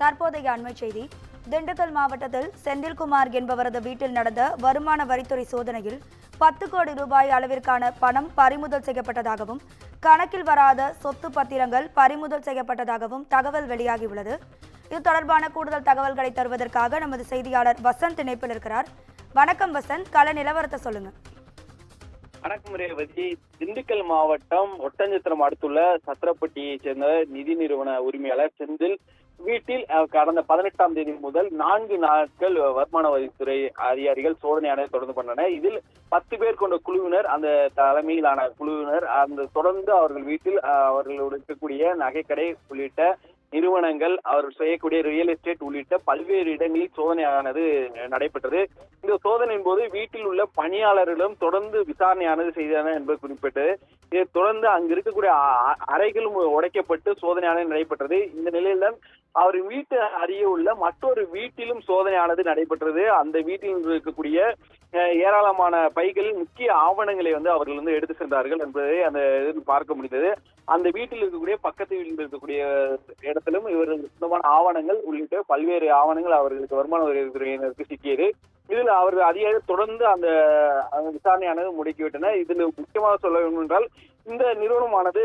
தற்போதைய அண்மை செய்தி. திண்டுக்கல் மாவட்டத்தில் செந்தில்குமார் என்பவரது வீட்டில் நடந்த வருமான வரித்துறை சோதனையில் பத்து கோடி ரூபாய் அளவிற்கான பணம் பறிமுதல் செய்யப்பட்டதாகவும் கணக்கில் வராத சொத்து பத்திரங்கள் பறிமுதல் செய்யப்பட்டதாகவும் தகவல் வெளியாகியுள்ளது. இது தொடர்பான கூடுதல் தகவல்களை தருவதற்காக நமது செய்தியாளர் வசந்த் இணைப்பில் இருக்கிறார். வணக்கம் வசந்த் கல நிலவரத்தை சொல்லுங்க. வணக்கம் ரேவதி. திண்டுக்கல் மாவட்டம் ஒட்டஞ்சத்திரம் அடுத்துள்ள சத்திரப்பட்டியைச் சேர்ந்த நிதி நிறுவன உரிமையாளர் செந்தில் வீட்டில் கடந்த பதினெட்டாம் தேதி முதல் நான்கு நாட்கள் வருமான வரித்துறை அதிகாரிகள் சோதனையான தொடர்ந்து பண்ணனர் இதில் பத்து பேர் கொண்ட குழுவினர் அந்த தலைமையிலான குழுவினர் அந்த தொடர்ந்து அவர்கள் வீட்டில் அஹ், அவர்கள் இருக்கக்கூடிய நகைக்கடை உள்ளிட்ட நிறுவனங்கள் அவர்கள் செய்யக்கூடிய ரியல் எஸ்டேட் உள்ளிட்ட பல்வேறு இடங்களில் சோதனையானது நடைபெற்றது. இந்த சோதனையின் போது வீட்டில் உள்ள பணியாளர்களும் தொடர்ந்து விசாரணையானது செய்தனர் என்பது குறிப்பிட்டது இதை தொடர்ந்து அங்கு இருக்கக்கூடிய அ- அறைகளும் உடைக்கப்பட்டு சோதனையானது நடைபெற்றது. இந்த நிலையில்தான் அவர் வீட்டு அருகே உள்ள மற்றொரு வீட்டிலும் சோதனையானது நடைபெற்றது. அந்த வீட்டில் இருக்கக்கூடிய ஏராளமான பைகளில் முக்கிய ஆவணங்களை வந்து அவர்கள் வந்து எடுத்து சென்றார்கள் என்பதை அந்த இதில் பார்க்க முடிந்தது. அந்த வீட்டில் இருக்கக்கூடிய பக்கத்து வீட்டில் இருக்கக்கூடிய இடத்திலும் இவர்கள் சொந்தமான ஆவணங்கள் உள்ளிட்ட பல்வேறு ஆவணங்கள் அவர்களுக்கு வருமான வரித்துறையினருக்கு சிக்கியது. இதில் அவர்கள் அதிகாரி தொடர்ந்து அந்த விசாரணையானது முடக்கிவிட்டன. இதில் முக்கியமாக சொல்ல வேண்டும் என்றால் இந்த நிறுவனமானது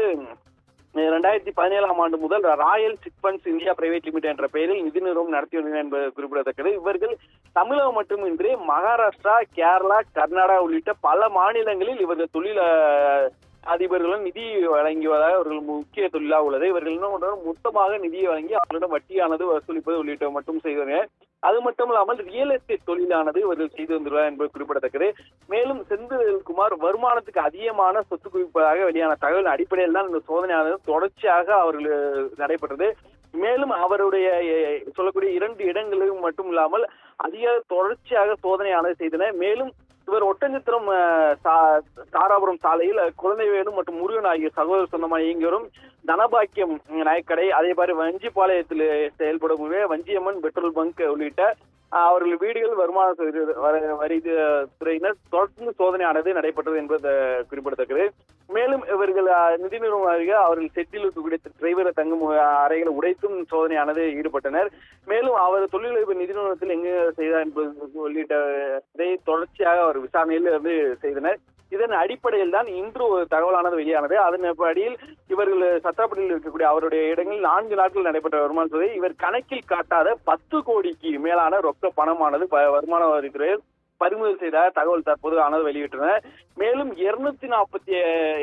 ரெண்டாயிரத்தி பதினேழாம் ஆண்டு முதல் Royal chit funds India private limited என்ற பெயரில் நிதி நிறுவனம் நடத்தி வந்தனர் என்பது குறிப்பிடத்தக்கது. இவர்கள் தமிழகம் மட்டுமின்றி மகாராஷ்டிரா கேரளா கர்நாடகா உள்ளிட்ட பல மாநிலங்களில் இவர்கள் தொழில் அதிபர்களும் நிதி வழங்குவதாக இவர்கள் முக்கிய தொழிலாக உள்ளது. இவர்கள் என்ன மொத்தமாக நிதியை வழங்கி அவர்களிடம் வட்டியானது வசூலிப்பது உள்ளிட்ட மட்டும் செய்தனர். அது மட்டும் இல்லாமல் ரியல் எஸ்டேட் தொழிலானது இவர்கள் செய்து வந்துள்ளார் என்பது குறிப்பிடத்தக்கது. மேலும் செந்தில்குமார் வருமானத்துக்கு அதிகமான சொத்து குவிப்பதாக வெளியான தகவல் அடிப்படையில் தான் இந்த சோதனையானது தொடர்ச்சியாக அவர்கள் நடைபெற்றது. மேலும் அவருடைய சொல்லக்கூடிய இரண்டு இடங்களிலும் மட்டும் இல்லாமல் அதிக தொடர்ச்சியாக சோதனையானது செய்தனர். மேலும் இவர் ஒட்டஞ்சத்திரம் தாராபுரம் சாலையில் குழந்தை வேணும் மற்றும் முருகன் ஆகிய சகோதர சொந்தமாக இயங்கி வரும் தனபாக்கியம் நாயக்கடை அதே மாதிரி வஞ்சிப்பாளையத்தில் செயல்படும் வஞ்சியம்மன் பெட்ரோல் பங்க் உள்ளிட்ட அவர்கள் வீடுகள் வருமான வரி- வரி- துறையினர் தொடர்ந்து சோதனையானது நடைபெற்றது என்பது குறிப்பிடத்தக்கது. மேலும் இவர்கள் நிதி நிறுவனமாக அவர்கள் செட்டில் இருக்கக்கூடிய டிரைவரை தங்கும் அறைகளை உடைத்தும் சோதனையானது ஈடுபட்டனர். மேலும் அவர் தொழிலதிபர் நிதி நிறுவனத்தில் எங்கு செய்தார் என்பது உள்ளிட்ட இதை தொடர்ச்சியாக அவர் விசாரணையில் வந்து செய்தனர். இதன் அடிப்படையில் தான் இன்று ஒரு தகவலானது வெளியானது. அதன் அடிப்படையில் இவர்கள் சத்திரப்பட்டியில் இருக்கக்கூடிய அவருடைய இடங்களில் நான்கு நாட்கள் நடைபெற்ற வருமான சோதனை இவர் கணக்கில் காட்டாத பத்து கோடிக்கு மேலான ரொக்க பணமானது ப- வருமான வரித்துறையில் பறிமுதல் செய்த தகவல் தற்போது ஆனது வெளியிட்டனர் மேலும் இருநூத்தி நாற்பத்தி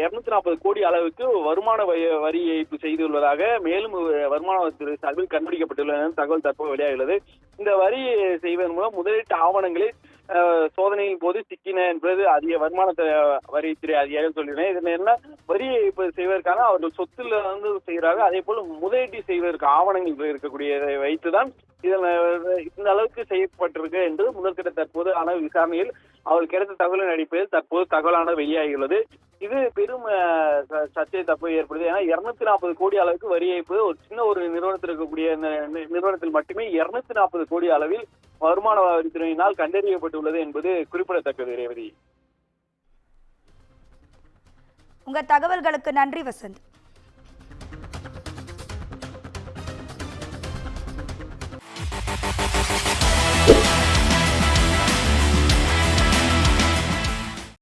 இருநூத்தி நாற்பது கோடி அளவுக்கு வருமான வரி- வரி ஏய்ப்பு செய்துள்ளதாக மேலும் வருமான வரித்துறை சார்பில் கண்டுபிடிக்கப்பட்டுள்ளது தகவல் தற்போது வெளியாகிறது இந்த வரி செய்வதன் மூலம் முதலீட்டு ஆவணங்களில் சோதனையின் போது சிக்கின என்பது அதிக வருமானத்தை வரித்துறை அதிகாரிகள் சொல்லினர் இதுல என்ன வரி ஏய்ப்பு செய்வதற்கான அவர்கள் சொத்துல வந்து செய்கிறாங்க அதே போல முதலீட்டு செய்வதற்கு ஆவணங்கள் இருக்கக்கூடியதை வைத்துதான் இதில் இந்த அளவுக்கு செய்யப்பட்டிருக்கு என்று முதற்கட்ட தற்போது ஆன விசாரணையில் அவருக்கு கிடைத்த தகவலின் அடிப்படையில் தற்போது தகவலானது வெளியாகியுள்ளது. இது பெரும் சர்ச்சை தப்பு ஏற்படுது. ஏன்னா இருநூத்தி நாற்பது கோடி அளவுக்கு வரி ஏய்ப்பு ஒரு சின்ன ஒரு நிறுவனத்தில் இருக்கக்கூடிய இந்த நிறுவனத்தில் மட்டுமே இருநூத்தி நாற்பது கோடி அளவில் வருமான வரித்துறையினால் கண்டறியப்பட்டுள்ளது என்பது குறிப்பிடத்தக்கது ரேவதி. உங்க தகவல்களுக்கு நன்றி வசந்த்.